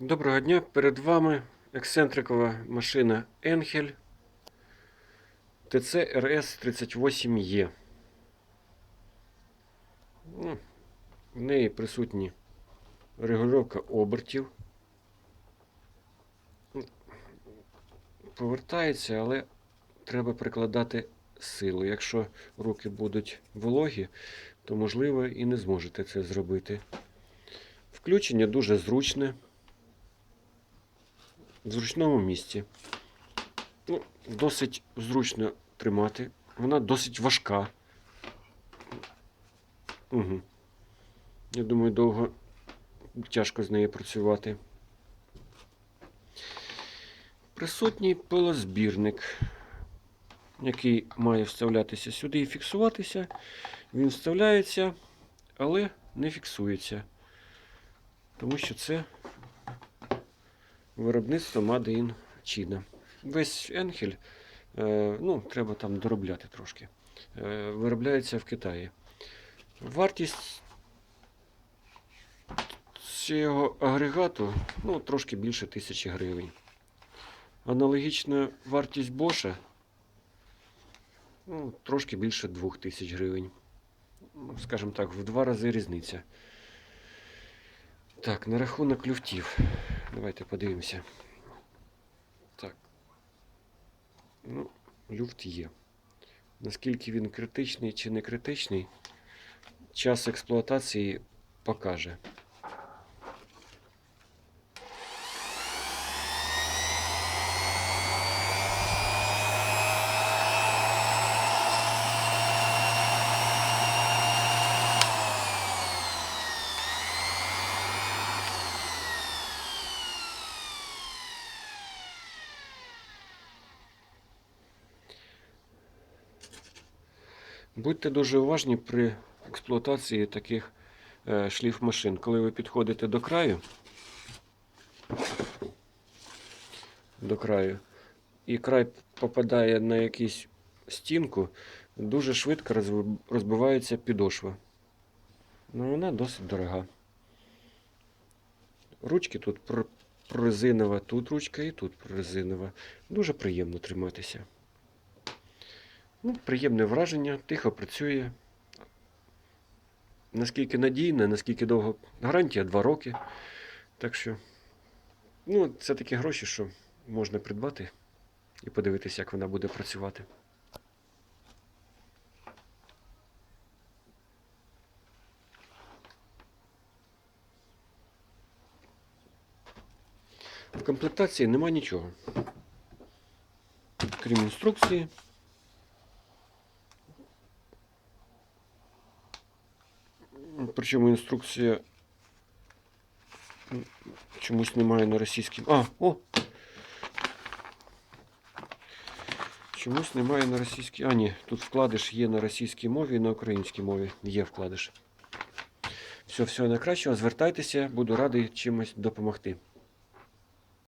Доброго дня! Перед вами ексцентрикова машина Енхель ТЦ РС 38Е. Ну, В неї присутні регулювання обертів. Ну, Повертається, але треба прикладати силу. Якщо руки будуть вологі, то можливо і не зможете це зробити. Включення дуже зручне в зручному місці. Ну, досить зручно тримати. Вона досить важка. Угу. Я думаю, довго тяжко з нею працювати. Присутній пилозбірник, який має вставлятися сюди і фіксуватися. Він вставляється, але не фіксується. Тому що це виробництво Made in China. Весь Енхель, е, ну, треба там доробляти трошки. е, Виробляється в Китаї. Вартість цього агрегату ну, трошки більше тисячі гривень. Аналогічна вартість Боша ну, трошки більше 2000 гривень. Ну, Скажімо так, в два рази різниця. Так, на рахунок люфтів. Давайте подивимося. Так. Ну, люфт є. Наскільки він критичний чи не критичний, час експлуатації покаже. Будьте дуже уважні при експлуатації таких е, шліфмашин. Коли ви підходите до краю, до краю, і край попадає на якусь стінку, дуже швидко розбивається підошва. Ну, вона досить дорога. Ручки тут пр- прорезинова, тут ручка і тут прорезинова. Дуже приємно триматися. Ну, приємне враження, тихо працює. Наскільки надійна, наскільки довго. Гарантія 2 роки. Так що, ну, це такі гроші, що можна придбати і подивитися, як вона буде працювати. В комплектації нема нічого. Крім інструкції. Причому інструкція чомусь немає на російській. А, о! Чомусь немає на російській. А, ні, тут вкладиш є на російській мові і на українській мові. Є вкладиш. Все, всього найкращого. Звертайтеся, буду радий чимось допомогти.